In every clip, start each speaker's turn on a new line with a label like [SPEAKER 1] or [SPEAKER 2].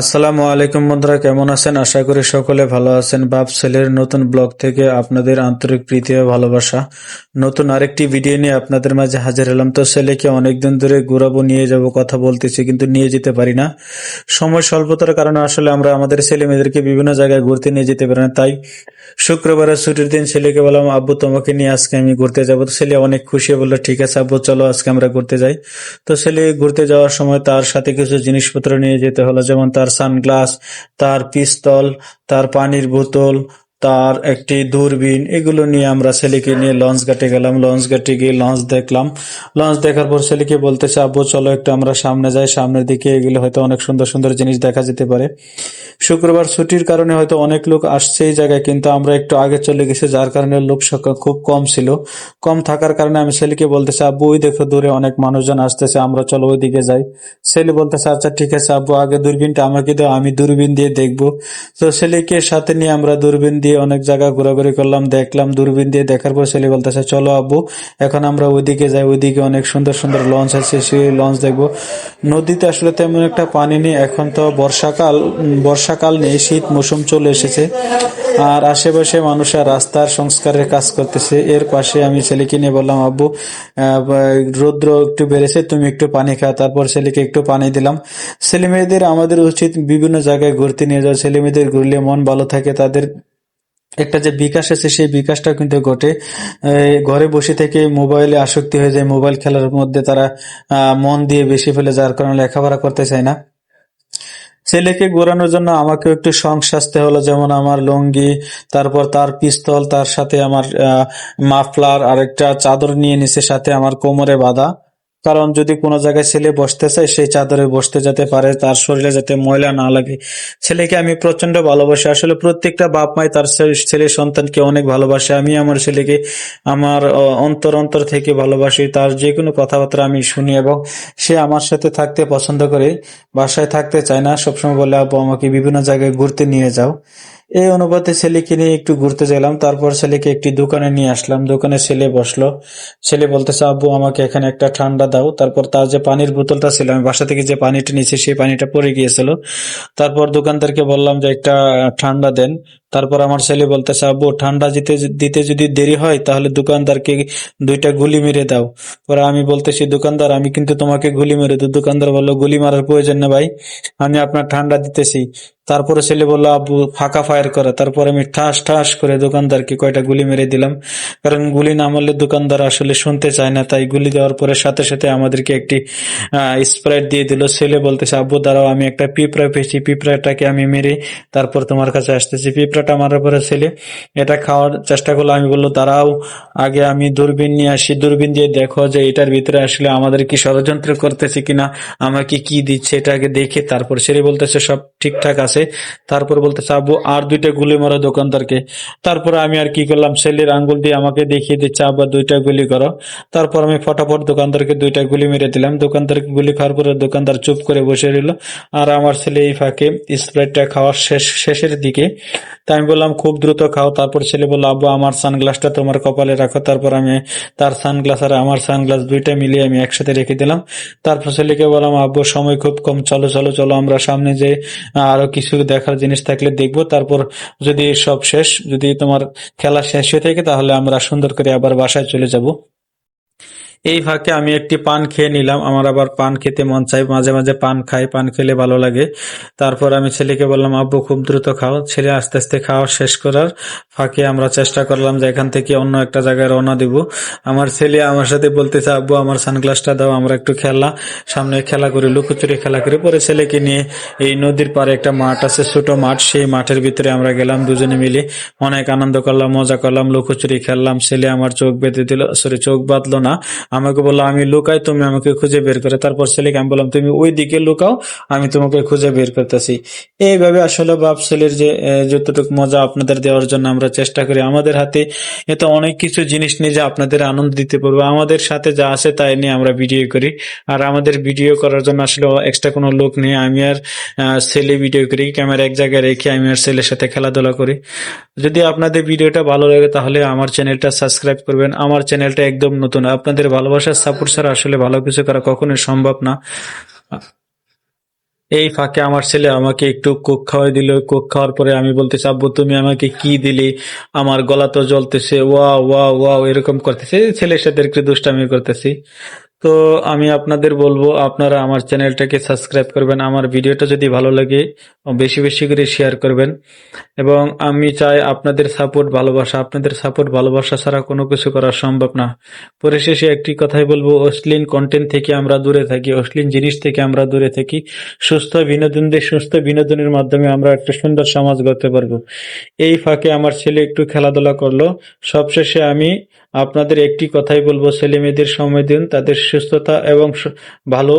[SPEAKER 1] আসসালামু আলাইকুম বন্ধুরা, কেমন আছেন? আশা করি সকলে ভালো আছেন। বাপ ছেলের নতুন ব্লগ থেকে আপনাদের আন্তরিক প্রীতি ও ভালোবাসা। নতুন আরেকটি ভিডিও নিয়ে আপনাদের মাঝে হাজির হলাম। তো ছেলেকে অনেকদিন ধরে ঘুরাবো, নিয়ে যাব, কথা বলতেছি, কিন্তু নিয়ে যেতে পারি না। সময় স্বল্পতার কারণে আসলে আমরা আমাদের ছেলে মেয়েদেরকে বিভিন্ন জায়গায় ঘুরতে নিয়ে যেতে পারি না। তাই শুক্রবারের ছুটির দিন ছেলেকে বললাম, আব্বু, তোমাকে নিয়ে আজকে আমি ঘুরতে যাব। তো ছেলে অনেক খুশি বলল, ঠিক আছে আব্বু, চলো আজকে আমরা ঘুরতে যাই। তো ছেলে ঘুরতে যাওয়ার সময় তার সাথে কিছু জিনিসপত্র নিয়ে যেতে হলো, যেমন তার সানগ্লাস তার পিস্তল তার পানির বোতল তার একটি দূরবীন, এগুলো নিয়ে আমরা ছেলেকে নিয়ে লঞ্চ ঘাটে গেলাম। লঞ্চ ঘাটে গিয়ে লঞ্চ দেখলাম। লঞ্চ দেখার পর ছেলেকে বলতেছে, আব্বু, চলো একটু আমরা সামনে যাই। সামনের দিকে এগুলো হয়তো অনেক সুন্দর সুন্দর জিনিস দেখা যেতে পারে। শুক্রবার ছুটির কারণে হয়তো অনেক লোক আসছে এই জায়গায়, কিন্তু আমরা একটু আগে চলে গেছি, যার কারণে লোক সংখ্যা খুব কম ছিল। কম থাকার কারণে আমি ছেলেকে বলতেছি, আব্বু, ওই দেখো দূরে অনেক মানুষজন আসতেছে, আমরা চলো ওইদিকে যাই। ছেলে বলতেছে আচ্ছা ঠিক আছে, আব্বু, আগে দূরবীনটা আমাকে দাও, আমি দূরবীন দিয়ে দেখব। তো ছেলেকে সাথে নিয়ে আমরা দূরবীন দিয়ে অনেক জায়গা ঘোরাঘুরি করলাম, দেখলাম, দূরবীন দিয়ে দেখার পর ছেলে বলতেছে চলো আব্বু, এখন আমরা ওইদিকে যাই, ওইদিকে অনেক সুন্দর সুন্দর লঞ্চ আছে, সেই লঞ্চ দেখব। নদীতে আসলে তেমন একটা পানি নেই, এখন তো বর্ষাকাল বর্ষাকাল নেই, শীত, মৌসুম চলে এসেছে। আর আশেপাশে মানুষের রাস্তার সংস্কারের কাজ করতেছে, এর পাশে আমি ছেলেকে নিয়ে বললাম, আব্বু রৌদ্র একটু বেড়েছে, তুমি একটু পানি খাও। তারপর ছেলেকে একটু পানি দিলাম। ছেলে মেয়েদের আমাদের উচিত বিভিন্ন জায়গায় ঘুরতে নিয়ে যাওয়া ছেলে মেয়েদের ঘুরলে মন ভালো থাকে, তাদের একটা যে বিকাশ আছে, সেই বিকাশটা কিন্তু ঘটে। ঘরে বসে থেকে মোবাইলে আসক্তি হয়ে যায়, মোবাইল খেলার মধ্যে তারা মন দিয়ে বেশি ফেলে, যার কারণে লেখাপড়া করতে চায় না। ছেলেকে ঘোরানোর জন্য আমাকেও একটু শখ সাজতে হলো যেমন আমার লুঙ্গি, তারপর তার পিস্তল, তার সাথে আমার মাফলার আর একটা চাদর নিয়ে নিছে, সাথে আমার কোমরে বাঁধা। কারণ যদি কোনো জায়গায় ছেলে বসতে চায়, সেই চাদরে বসতে যেতে পারে, তার শরীরে যাতে ময়লা না লাগে। ছেলেকে আমি প্রচণ্ড ভালোবাসি। আসলে প্রত্যেকটা বাপ মাই তার ছেলে সন্তানকে অনেক ভালোবাসে। আমি আমার ছেলেকে আমার অন্তর অন্তর থেকে ভালোবাসি। তার যে কোনো কথাবার্তা আমি শুনি এবং সে আমার সাথে থাকতে পছন্দ করে। বাসায় থাকতে চায় না। সবসময় বলে, আব্বু, আমাকে বিভিন্ন জায়গায় ঘুরতে নিয়ে যাও। এই অনুপাতে ছেলেকে নিয়ে একটু ঘুরতে গেলাম। তারপর ছেলেকে একটি দোকানে নিয়ে আসলাম। দোকানে ছেলে বসল। ছেলে বলতেছে, আব্বু, আমাকে এখানে একটা ঠান্ডা দাও। তারপর তার যে পানির বোতলটা ছিল, আমি বাসা থেকে যে পানিটা নিয়েছি, সেই পানিটা পড়ে গিয়েছিল। তারপর দোকানদারকে বললাম যে, একটা ঠান্ডা দেন। তারপর আমার ছেলে বলতেছে, আব্বু, ঠান্ডা দিতে দিতে যদি দেরি হয়, তাহলে দোকানদারকে দুইটা গুলি মেরে দাও। পরে আমি বলতেছি, দোকানদার, আমি কিন্তু তোমাকে গুলি মেরে দিই দোকানদার বলল, গুলি মারার প্রয়োজন নেই ভাই, আমি আপনার ঠান্ডা দিতেছি। তারপরে ছেলে বলল, আব্বু, ফাঁকা ফায়ার করে। তারপর আমি ঠাস ঠাস করে দোকানদারকে কয়টা গুলি মেরে দিলাম। কারণ গুলি না মারলে দোকানদার আসলে শুনতে চায় না, তাই গুলি দেওয়ার পরে সাথে সাথে আমাদেরকে একটি স্প্রাইট দিয়ে দিল। ছেলে বলতেছে, আব্বু, দাঁড়াও, আমি একটা পিঁপড়া পেয়েছি, পিঁপড়াটাকে আমি মেরে তারপর তোমার কাছে আসতেছি। পিঁপড়াটা মারার পরে ছেলে। এটা খাওয়ার চেষ্টা করল। আমি বলল, দাঁড়াও, আগে আমি দূরবীন নিয়ে আসি। দূরবীন দিয়ে দেখো যে এটার ভিতরে আসলে আমাদের কি ষড়যন্ত্র করতেছে কিনা আমাকে কি দিচ্ছে এটা আগে দেখে তারপর ছেলে বলতেছে, সব ঠিকঠাক আছে। তারপর বলতেছে, আব্বু, আর দুইটা গুলি মারো দোকানদারকে। তারপর আমি আর কি করলাম, ছেলের আঙ্গুল দিয়ে আমাকে দেখিয়ে দিচ্ছে আবার দুইটা গুলি করো। তারপর আমি ফটাফট দোকানদারকে দুইটা গুলি মেরে দিলাম। দোকানদারকে গুলি খাওয়ার পরে দোকানদার চুপ করে বসে রইল। আর আমার ছেলে এই ফাঁকে স্প্রাইটটা খাওয়ার শেষ, শেষের দিকে আমি বললাম, খুব দ্রুত খাও। তারপর ছেলে বলল, আব্বু, আমার সানগ্লাসটা তোমার কপালে রাখো। তারপর আমি তার সানগ্লাস আর আমার সানগ্লাস দুইটা মিলিয়ে আমি একসাথে রেখে দিলাম। তারপর ছেলেকে বললাম, আব্বু, সময় খুব কম। চলো চলো চলো, আমরা সামনে যে আরও কিছু দেখার জিনিস থাকলে দেখব। তারপর যদি সব শেষ, যদি তোমার খেলা শেষ হয়ে থাকে, তাহলে আমরা সুন্দর করে আবার বাসায় চলে যাব। এই ফাঁকে আমি একটি পান খেয়ে নিলাম। আমার আবার পান খেতে মন চাই মাঝে মাঝে পান খাই, পান খেলে ভালো লাগে। তারপর আমি ছেলেকে বললাম, আব্বু, খুব দ্রুত খাও। ছেলে আস্তে আস্তে খাওয়া শেষ করার ফাঁকে আমরা চেষ্টা করলাম যে এখান থেকে অন্য একটা জায়গায় রওনা দিব। আমার ছেলে আমার সাথে বলতেছে, আব্বু, আমার সানগ্লাসটা দাও, আমরা একটু খেলা, সামনে খেলা করি, লুকোচুরি খেলা করি। পরে ছেলেকে নিয়ে এই নদীর পাড়ে একটা মাঠ আছে, ছোট মাঠ। সেই মাঠের ভিতরে আমরা গেলাম দুজনে মিলে। অনেক আনন্দ করলাম, মজা করলাম, লুকোচুরি খেললাম। ছেলে আমার চোখ বেঁধে দিল, সরি, চোখ বাঁধলো না। আমাকে বলল, আমি লুকাই, তুমি আমাকে খুঁজে বের করে। তারপর ছেলেকে আমি বললাম, তুমি ওই দিকে লুকাও, আমি তোমাকে খুঁজে বের করতেছি। এইভাবে আসলে বাপ ছেলের যে যতটুকু মজা আপনাদের দেওয়ার জন্য আমরা চেষ্টা করি, আমাদের হাতে এত অনেক কিছু জিনিস নিয়ে যে আপনাদের আনন্দ দিতে পারব, আমাদের সাথে যা আছে তাই নিয়ে আমরা ভিডিও করি। আর আমাদের ভিডিও করার জন্য আসলে এক্সট্রা কোনো লোক নেই, আমি আর ছেলে ভিডিও করি, ক্যামেরা এক জায়গায় রেখে আমি আর ছেলের সাথে খেলাধুলা করি। যদি আপনাদের ভিডিওটা ভালো লাগে তাহলে আমার চ্যানেলটা সাবস্ক্রাইব করবেন, আমার চ্যানেলটা একদম নতুন, আপনাদের ভালোবাসার সাপোর্ট ছাড়া আসলে ভালো কিছু করা কখনোই সম্ভব না। এই ফাঁকে আমার ছেলে আমাকে একটু কোক খাওয়াই দিল। কোক খাওয়ার পরে আমি বলতে আব্বু, তুমি আমাকে কি দিলি? আমার গলা তো জ্বলতেছে। ওয়া ওয়া ওয়া এরকম করতেছে। ছেলের সাথে একটু দুষ্টামি করতেছি। তো আমি আপনাদের বলব, আপনারা আমার চ্যানেলটাকে সাবস্ক্রাইব করবেন, আমার ভিডিওটা যদি ভালো লাগে, বেশি বেশি করে শেয়ার করবেন। এবং আমি চাই আপনাদের সাপোর্ট ভালোবাসা, আপনাদের সাপোর্ট ভালোবাসা ছাড়া কোনো কিছু করা সম্ভব না। পরিশেষে একটি কথাই বলব, অশ্লীল কন্টেন্ট থেকে আমরা দূরে থাকি, অশ্লীল জিনিস থেকে আমরা দূরে থাকি। সুস্থ বিনোদন দিয়ে সুস্থ বিনোদনের মাধ্যমে আমরা একটা সুন্দর সমাজ গড়তে পারব। এই ফাঁকে আমার ছেলে একটু খেলাধুলা করল। সবশেষে আমি আপনাদের একটি কথাই বলব ছেলে মেয়েদের সময় দিন, তাদের সুস্থতা এবং ভালো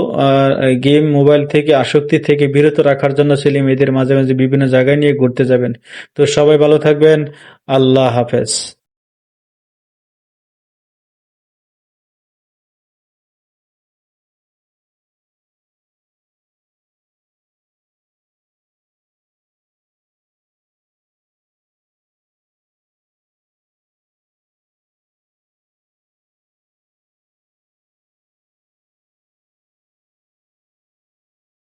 [SPEAKER 1] গেম, মোবাইল থেকে, আসক্তি থেকে বিরত রাখার জন্য ছেলে মেয়েদের মাঝে মাঝে বিভিন্ন জায়গায় নিয়ে ঘুরতে যাবেন। তো সবাই ভালো থাকবেন। আল্লাহ হাফেজ।